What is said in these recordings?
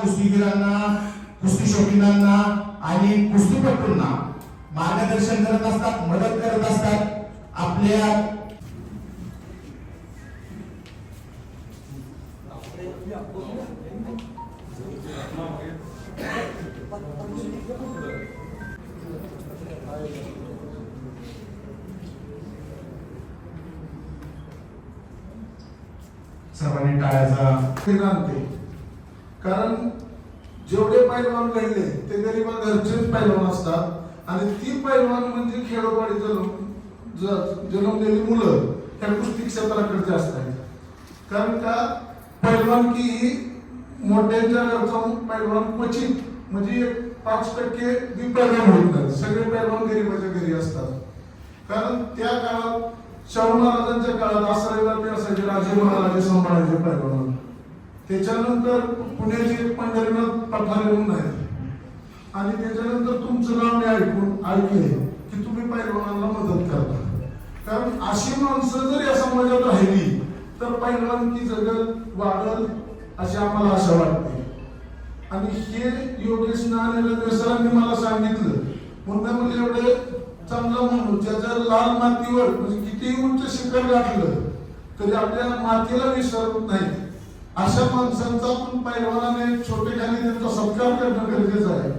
कुस्तीगीरांना कुस्ती शौकीनांना आणि कुस्तीपटूंना मार्गदर्शन करत असतात मदत करत असतात. आपल्या सर्वांनी टाळ्याचा कारण जेवढे पैलवान घडले ते गरीबा घरचेच पैलवान असतात. आणि ती पैलवान म्हणजे खेडोपाडी जन्म जन्मलेली मुलं त्या कुस्ती क्षेत्राकडे असतात. कारण का? पैलवान की ही मोठ्यांच्या घरचा पैलवान क्वचित म्हणजे एक पाच टक्के बी पैलवान होत नाही. सगळे पैलवान गरीबाच्या घरी असतात. कारण त्या काळात शाहू महाराजांच्या काळात असायला ते असायचे राजे महाराजे सांभाळायचे पैलवान त्याच्यानंतर पुण्याचे पंढरीनाथ पठारे म्हणून आहेत. आणि त्याच्यानंतर तुमचं नाव मी ऐकून ऐकले की तुम्ही पैलवानांना मदत करता. कारण अशी माणसं जर या समाजात राहिली तर पैलवानकी जगत वाढल अशी आम्हाला आशा वाटते. आणि हे योगेश नाणे सरांनी मला सांगितलं. म्हणून म्हणजे एवढे चांगला माणूस ज्याच्या लाल मातीवर म्हणजे कितीही उंच शिखर गाठलं तरी आपल्या मातीला विसरत नाही. अशा माणसांचा पण पैलवानाने छोटे खाली त्यांचा सत्कार करणं गरजेचं आहे.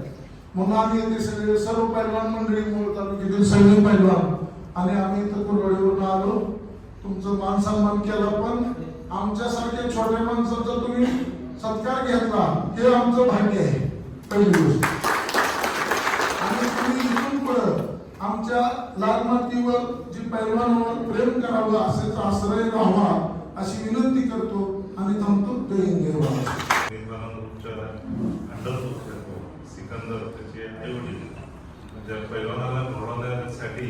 म्हणून आम्ही येथे सगळे सर्व पैलवान मंडळी मूळ तालुक्यातील सगळे पैलवान आणि आम्ही इथं कुरवाडीवरून आलो. तुमचं मान सन्मान केला पण आमच्यासारख्या छोट्या माणसांचा तुम्ही सत्कार घेतला. हे आमचं भाग्य आहे. पहिली गोष्ट आणि तुम्ही इथून पुढं आमच्या लाल मातीवर जी पैलवानावर प्रेम करावं असेच आश्रय व्हावा अशी विनंती करतो आणि थांबतो. जय हिंद जय सिकंदर त्याचे आई वडील. म्हणजे पैलवानाला घडवण्यासाठी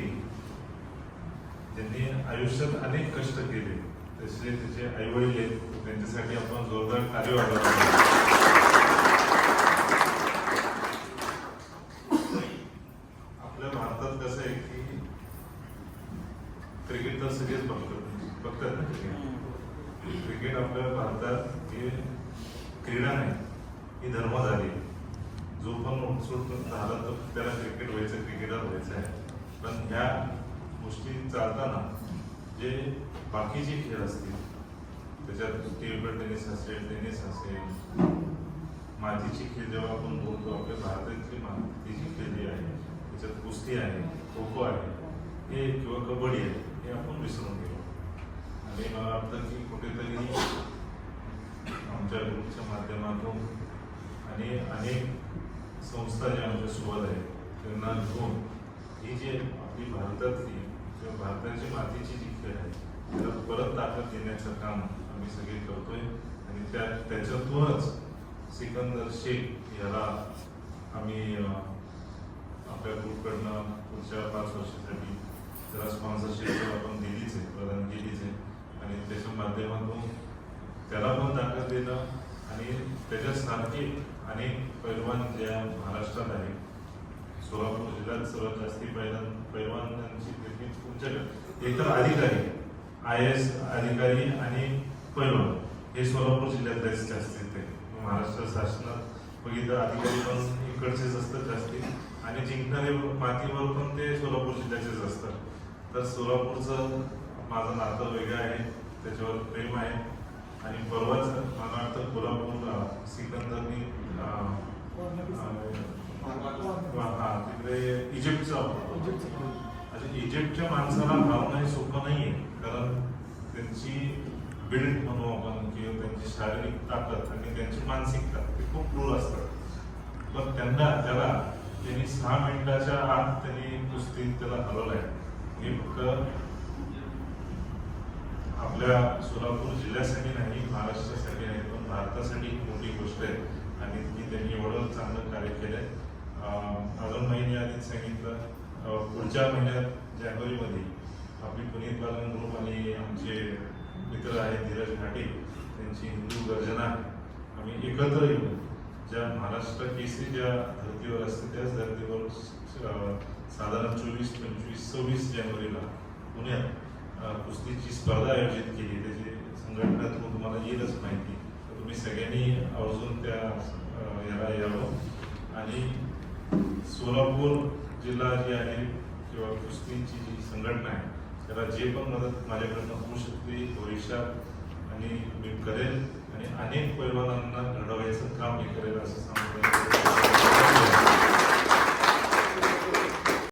त्यांनी आयुष्यात अनेक कष्ट केले. तसे त्याचे आई वडील आहेत. त्यांच्यासाठी आपण जोरदार कार्य वाढवतो आपल्या भारतात कसं आहे की क्रिकेट तर सगळेच बघतात बघतात ना क्रिकेट क्रिकेट आपल्या हे क्रीडा नाही ही धर्म झाली. जो पण उत्सुक झाला तर त्याला क्रिकेट व्हायचं क्रिकेटर व्हायचं आहे. पण ह्या गोष्टी चालताना जे बाकीचे खेळ असतील त्याच्यात टेबल टेनिस असेल टेनिस असेल मातीचे खेळ जेव्हा आपण बोलतो आपल्या भारतातली मातीची खेळ जी आहे त्याच्यात कुस्ती आहे खो खो आहे हे किंवा कबड्डी आहे हे आपण विसरून गेलो. आणि मला वाटतं की कुठेतरी आमच्या ग्रुपच्या माध्यमातून आणि अनेक संस्था ज्या आमच्यासोबत आहेत त्यांना घेऊन ही जी आपली भारतातली किंवा भारताची मातीची जी खेळ आहे त्याला परत ताकद देण्याचं काम आम्ही सगळे करतोय. आणि त्या त्याच्यातूनच सिकंदर शेख याला आम्ही आपल्या ग्रुपकडनं पुढच्या पाच वर्षासाठी त्याला स्पॉन्सरशिप आपण दिलीच आहे प्रदान केलीच आहे. आणि त्याच्या माध्यमातून त्याला पण ताकद देणं आणि त्याच्यासारखे अनेक पैलवान ज्या महाराष्ट्रात आहे सोलापूर जिल्ह्यात सर्वात जास्ती पैलवान पैलवानांची देखील तुमच्याकडे एकतर अधिकारी आय एस अधिकारी आणि पैलवान हे सोलापूर जिल्ह्यातलेच जास्ती ते महाराष्ट्र शासनात बघितलं अधिकारी पण इकडचेच असतात जास्ती. आणि जिंकणारे मातीवर पण ते सोलापूर जिल्ह्याचेच असतात. तर सोलापूरचं माझं नातं वेगळं आहे त्याच्यावर प्रेम आहे. आणि परवाच मला वाटतं कोल्हापूरला सिकंदरनी हा तिकडे इजिप्तचा अच्छा इजिप्तच्या माणसाला भावना हे सोपं नाहीये कारण त्यांची बिल्ड म्हणू आपण किंवा त्यांची शारीरिक ताकद आणि त्यांची मानसिकता ते खूप क्रूर असतात. पण त्यांना त्याला त्यांनी सहा मिनिटाच्या आत त्यांनी कुस्तीत त्याला हलवलंय हे फक्त आपल्या सोलापूर जिल्ह्यासाठी नाही महाराष्ट्रासाठी आहे. पण भारतासाठी एक मोठी गोष्ट आहे. आणि ती त्यांनी एवढं चांगलं कार्य केलंय. आहे अजून महिने आधीच सांगितलं. पुढच्या महिन्यात जानेवारीमध्ये आपली पुनीत बालन ग्रुप आणि आमचे मित्र आहेत धीरज घाटे त्यांची हिंदू गर्जना आम्ही एकत्र येऊन ज्या महाराष्ट्र केसरी ज्या धर्तीवर असते त्याच धर्तीवर साधारण चोवीस पंचवीस सव्वीस जानेवारीला पुण्यात कुस्तीची स्पर्धा आयोजित केली. त्याची संघटना तुम्हाला येईलच माहिती. तर तुम्ही सगळ्यांनी आवर्जून त्या याला यावं. आणि सोलापूर जिल्हा जी आहे किंवा कुस्तीची जी संघटना आहे त्याला जे पण मदत माझ्याकडनं होऊ शकते भविष्यात आणि मी करेल आणि अनेक पैलवानांना घडवायचं काम मी करेल असं सांगतो